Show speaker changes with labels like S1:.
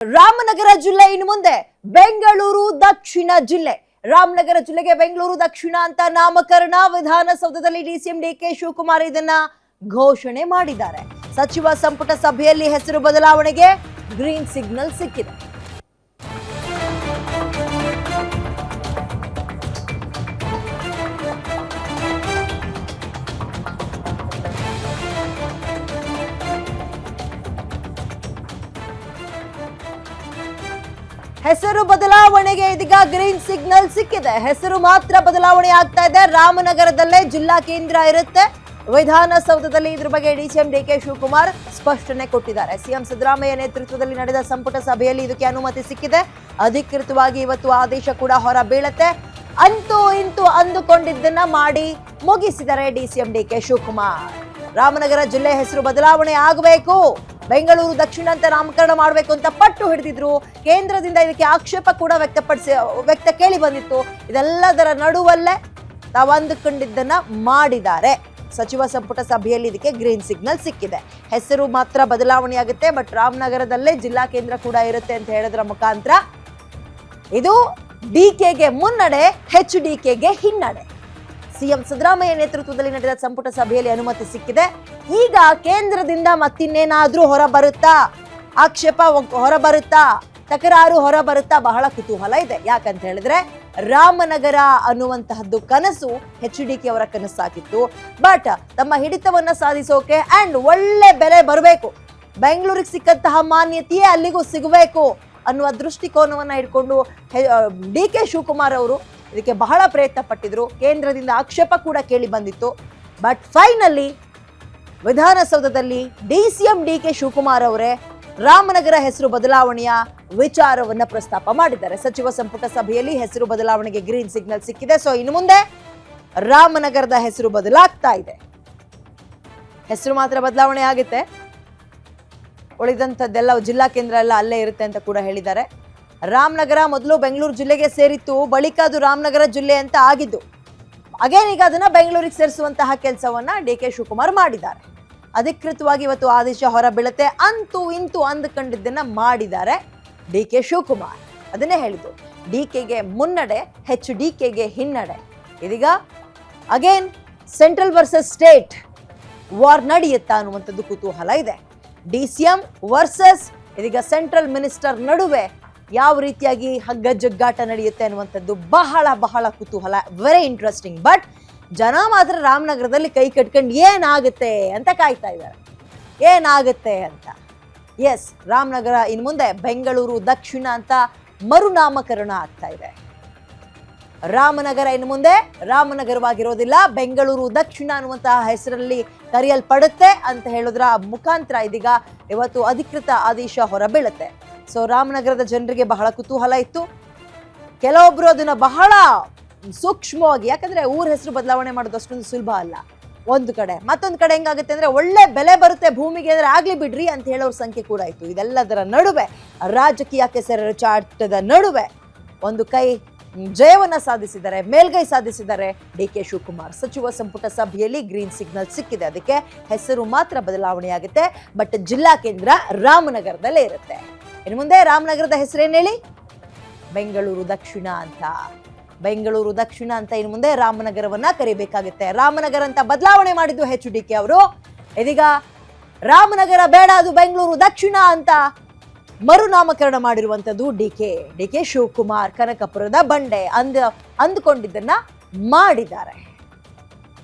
S1: ರಾಮನಗರ ಜಿಲ್ಲೆ ಇನ್ನು ಮುಂದೆ, ಬೆಂಗಳೂರು ದಕ್ಷಿಣ ಜಿಲ್ಲೆ. ರಾಮನಗರ ಜಿಲ್ಲೆಗೆ ಬೆಂಗಳೂರು ದಕ್ಷಿಣ ಅಂತ ನಾಮಕರಣ ವಿಧಾನಸೌಧದಲ್ಲಿ ಡಿಸಿಎಂ ಡಿಕೆ ಶಿವಕುಮಾರ್ ಇದನ್ನ ಘೋಷಣೆ ಮಾಡಿದ್ದಾರೆ. ಸಚಿವ ಸಂಪುಟ ಸಭೆಯಲ್ಲಿ ಹೆಸರು ಬದಲಾವಣೆಗೆ ಗ್ರೀನ್ ಸಿಗ್ನಲ್ ಸಿಕ್ಕಿದೆ. ಹೆಸರು ಬದಲಾವಣೆಗೆ ಇದೀಗ ಗ್ರೀನ್ ಸಿಗ್ನಲ್ ಸಿಕ್ಕಿದೆ. ಹೆಸರು ಮಾತ್ರ ಬದಲಾವಣೆ ಆಗ್ತಾ ಇದೆ. ರಾಮನಗರದಲ್ಲೇ ಜಿಲ್ಲಾ ಕೇಂದ್ರ ಇರುತ್ತೆ. ವಿಧಾನಸೌಧದಲ್ಲಿ ಇದ್ರ ಬಗ್ಗೆ ಡಿಸಿಎಂ ಡಿಕೆ ಶಿವಕುಮಾರ್ ಸ್ಪಷ್ಟನೆ ಕೊಟ್ಟಿದ್ದಾರೆ. ಸಿಎಂ ಸಿದ್ದರಾಮಯ್ಯ ನೇತೃತ್ವದಲ್ಲಿ ನಡೆದ ಸಂಪುಟ ಸಭೆಯಲ್ಲಿ ಇದಕ್ಕೆ ಅನುಮತಿ ಸಿಕ್ಕಿದೆ. ಅಧಿಕೃತವಾಗಿ ಇವತ್ತು ಆದೇಶ ಕೂಡ ಹೊರ ಬೀಳತ್ತೆ. ಅಂತೂ ಇಂತೂ ಅಂದುಕೊಂಡಿದ್ದನ್ನ ಮಾಡಿ ಮುಗಿಸಿದ್ದಾರೆ ಡಿಸಿಎಂ ಡಿಕೆ ಶಿವಕುಮಾರ್. ರಾಮನಗರ ಜಿಲ್ಲೆ ಹೆಸರು ಬದಲಾವಣೆ ಆಗಬೇಕು. ಬೆಂಗಳೂರು ದಕ್ಷಿಣ ಅಂತ ನಾಮಕರಣ ಮಾಡಬೇಕು ಅಂತ ಪಟ್ಟು ಹಿಡಿದಿದ್ರು. ಕೇಂದ್ರದಿಂದ ಇದಕ್ಕೆ ಆಕ್ಷೇಪ ಕೂಡ ವ್ಯಕ್ತಪಡಿಸಿ, ವ್ಯಕ್ತ ಕೇಳಿ ಬಂದಿತ್ತು. ಇದೆಲ್ಲದರ ನಡುವಲ್ಲೇ ತಾವಂದುಕೊಂಡಿದ್ದನ್ನು ಮಾಡಿದ್ದಾರೆ. ಸಚಿವ ಸಂಪುಟ ಸಭೆಯಲ್ಲಿ ಇದಕ್ಕೆ ಗ್ರೀನ್ ಸಿಗ್ನಲ್ ಸಿಕ್ಕಿದೆ. ಹೆಸರು ಮಾತ್ರ ಬದಲಾವಣೆಯಾಗುತ್ತೆ, ಬಟ್ ರಾಮನಗರದಲ್ಲೇ ಜಿಲ್ಲಾ ಕೇಂದ್ರ ಕೂಡ ಇರುತ್ತೆ ಅಂತ ಹೇಳೋದ್ರ ಮುಖಾಂತರ ಇದು ಡಿಕೆಗೆ ಮುನ್ನಡೆ ಹೆಚ್ ಡಿ ಕೆಗೆ ಹಿನ್ನಡೆ. ಸಿಎಂ ಸಿದ್ದರಾಮಯ್ಯ ನೇತೃತ್ವದಲ್ಲಿ ನಡೆದ ಸಂಪುಟ ಸಭೆಯಲ್ಲಿ ಅನುಮತಿ ಸಿಕ್ಕಿದೆ. ಈಗ ಕೇಂದ್ರದಿಂದ ಮತ್ತಿನ್ನೇನಾದ್ರೂ ಹೊರ ಬರುತ್ತಾ ಆಕ್ಷೇಪ ಹೊರ ಬರುತ್ತಾ ತಕರಾರು ಹೊರ ಬರುತ್ತಾ ಬಹಳ ಕುತೂಹಲ ಇದೆ. ಯಾಕಂತ ಹೇಳಿದ್ರೆ ರಾಮನಗರ ಅನ್ನುವಂತಹದ್ದು ಕನಸು ಎಚ್ ಡಿ ಕೆ ಅವರ ಕನಸಾಗಿತ್ತು. ಬಟ್ ತಮ್ಮ ಹಿಡಿತವನ್ನ ಸಾಧಿಸೋಕೆ ಅಂಡ್ ಒಳ್ಳೆ ಬೆಲೆ ಬರಬೇಕು. ಬೆಂಗಳೂರಿಗೆ ಸಿಕ್ಕಂತಹ ಮಾನ್ಯತೆಯೇ ಅಲ್ಲಿಗೂ ಸಿಗಬೇಕು. ಅನ್ನುವ ದೃಷ್ಟಿಕೋನವನ್ನ ಇಟ್ಕೊಂಡು ಡಿ ಕೆ ಶಿವಕುಮಾರ್ ಅವರು ಇದಕ್ಕೆ ಬಹಳ ಪ್ರಯತ್ನ ಪಟ್ಟಿದ್ರು. ಕೇಂದ್ರದಿಂದ ಆಕ್ಷೇಪ ಕೂಡ ಕೇಳಿ ಬಂದಿತ್ತು. ಬಟ್ ಫೈನಲಿ ವಿಧಾನಸೌಧದಲ್ಲಿ D C M D K Shivakumar ಅವರೇ ರಾಮನಗರ ಹೆಸರು ಬದಲಾವಣೆಯ ವಿಚಾರವನ್ನ ಪ್ರಸ್ತಾಪ ಮಾಡಿದ್ದಾರೆ. ಸಚಿವ ಸಂಪುಟ ಸಭೆಯಲ್ಲಿ ಹೆಸರು ಬದಲಾವಣೆಗೆ ಗ್ರೀನ್ ಸಿಗ್ನಲ್ ಸಿಕ್ಕಿದೆ. ಸೊ ಇನ್ನು ಮುಂದೆ ರಾಮನಗರದ ಹೆಸರು ಬದಲಾಗ್ತಾ ಇದೆ. ಹೆಸರು ಮಾತ್ರ ಬದಲಾವಣೆ ಆಗುತ್ತೆ. ಉಳಿದಂಥದ್ದೆಲ್ಲ ಜಿಲ್ಲಾ ಕೇಂದ್ರ ಎಲ್ಲ ಅಲ್ಲೇ ಇರುತ್ತೆ ಅಂತ ಕೂಡ ಹೇಳಿದ್ದಾರೆ. ರಾಮನಗರ ಮೊದಲು ಬೆಂಗಳೂರು ಜಿಲ್ಲೆಗೆ ಸೇರಿತ್ತು, ಬಳಿಕ ಅದು ರಾಮನಗರ ಜಿಲ್ಲೆ ಅಂತ ಆಗಿದ್ದು. ಅಗೇನ್ ಈಗ ಅದನ್ನ ಬೆಂಗಳೂರಿಗೆ ಸೇರಿಸುವಂತಹ ಕೆಲಸವನ್ನ ಡಿ ಕೆ ಶಿವಕುಮಾರ್ ಮಾಡಿದ್ದಾರೆ. ಅಧಿಕೃತವಾಗಿ ಇವತ್ತು ಆದೇಶ ಹೊರ ಬೀಳುತ್ತೆ ಅಂತೂ ಇಂತೂ ಅಂದುಕೊಂಡಿದ್ದನ್ನು ಮಾಡಿದ್ದಾರೆ ಡಿ ಕೆ ಶಿವಕುಮಾರ್. ಅದನ್ನೇ ಹೇಳಿದ್ದು, ಡಿ ಕೆಗೆ ಮುನ್ನಡೆ ಹೆಚ್ಚು ಡಿ ಕೆಗೆ ಹಿನ್ನಡೆ. ಇದೀಗ again central versus state war ನಡೆಯುತ್ತಾ ಅನ್ನುವಂಥದ್ದು ಕುತೂಹಲ ಇದೆ. D C M versus. ಇದೀಗ ಸೆಂಟ್ರಲ್ ಮಿನಿಸ್ಟರ್ ನಡುವೆ ಯಾವ ರೀತಿಯಾಗಿ ಹಗ್ಗ ಜಗ್ಗಾಟ ನಡೆಯುತ್ತೆ ಅನ್ನುವಂಥದ್ದು ಬಹಳ ಬಹಳ ಕುತೂಹಲ. ವೆರಿ ಇಂಟ್ರೆಸ್ಟಿಂಗ್ ಬಟ್ ಜನ ಮಾತ್ರ ರಾಮನಗರದಲ್ಲಿ ಕೈ ಕಟ್ಕೊಂಡು ಏನಾಗುತ್ತೆ ಅಂತ ಕಾಯ್ತಾ ಇದ್ದಾರೆ. ಏನಾಗುತ್ತೆ ಅಂತ. ಎಸ್ ರಾಮನಗರ ಇನ್ನು ಮುಂದೆ, ಬೆಂಗಳೂರು, ದಕ್ಷಿಣ ಅಂತ ಮರುನಾಮಕರಣ ಆಗ್ತಾ ಇದೆ. ರಾಮನಗರ ಇನ್ನು ಮುಂದೆ ರಾಮನಗರವಾಗಿರೋದಿಲ್ಲ. ಬೆಂಗಳೂರು ದಕ್ಷಿಣ ಅನ್ನುವಂತಹ ಹೆಸರಲ್ಲಿ ಕರೆಯಲ್ಪಡುತ್ತೆ ಅಂತ ಹೇಳೋದ್ರ ಮುಖಾಂತರ ಇದೀಗ ಇವತ್ತು ಅಧಿಕೃತ ಆದೇಶ ಹೊರಬೀಳುತ್ತೆ. ಸೊ ರಾಮನಗರದ ಜನರಿಗೆ ಬಹಳ ಕುತೂಹಲ ಇತ್ತು. ಕೆಲವೊಬ್ರು ಅದನ್ನ ಬಹಳ ಸೂಕ್ಷ್ಮವಾಗಿ, ಯಾಕಂದ್ರೆ ಊರ ಹೆಸರು ಬದಲಾವಣೆ ಮಾಡೋದು ಅಷ್ಟೊಂದು ಸುಲಭ ಅಲ್ಲ. ಒಂದು ಕಡೆ. ಮತ್ತೊಂದು ಕಡೆ ಹೆಂಗಾಗುತ್ತೆ ಅಂದ್ರೆ ಒಳ್ಳೆ ಬೆಲೆ ಬರುತ್ತೆ ಭೂಮಿಗೆ ಅಂದ್ರೆ ಆಗ್ಲಿ ಬಿಡ್ರಿ ಅಂತ ಹೇಳೋರ್ ಸಂಖ್ಯೆ ಕೂಡ ಇತ್ತು. ಇದೆಲ್ಲದರ ನಡುವೆ ರಾಜಕೀಯ ಕೆಸರ ಚಾಟದ ನಡುವೆ ಒಂದು ಕೈ ಜಯವನ್ನ ಸಾಧಿಸಿದ್ದಾರೆ, ಮೇಲ್ಗೈ ಸಾಧಿಸಿದ್ದಾರೆ ಡಿ ಕೆ ಶಿವಕುಮಾರ್. ಸಚಿವ ಸಂಪುಟ ಸಭೆಯಲ್ಲಿ ಗ್ರೀನ್ ಸಿಗ್ನಲ್ ಸಿಕ್ಕಿದೆ. ಅದಕ್ಕೆ ಹೆಸರು ಮಾತ್ರ ಬದಲಾವಣೆಯಾಗುತ್ತೆ ಬಟ್ ಜಿಲ್ಲಾ ಕೇಂದ್ರ ರಾಮನಗರದಲ್ಲೇ ಇರುತ್ತೆ. ಇನ್ನು ಮುಂದೆ ರಾಮನಗರದ ಹೆಸರೇನು ಹೇಳಿ? ಬೆಂಗಳೂರು ದಕ್ಷಿಣ ಅಂತ. ಬೆಂಗಳೂರು ದಕ್ಷಿಣ ಅಂತ ಇನ್ನು ಮುಂದೆ ರಾಮನಗರವನ್ನ ಕರಿಬೇಕಾಗುತ್ತೆ. ರಾಮನಗರ ಅಂತ ಬದಲಾವಣೆ ಮಾಡಿದ್ದು ಹೆಚ್ ಡಿ ಕೆ ಅವರು. ಇದೀಗ ರಾಮನಗರ ಬೇಡ, ಅದು ಬೆಂಗಳೂರು ದಕ್ಷಿಣ ಅಂತ. ಮರುನಾಮಕರಣ ಮಾಡಿರುವಂಥದ್ದು D K D K Shivakumar ಕನಕಪುರದ ಬಂಡೆ ಅಂದ ಅಂದುಕೊಂಡಿದ್ದನ್ನು ಮಾಡಿದ್ದಾರೆ.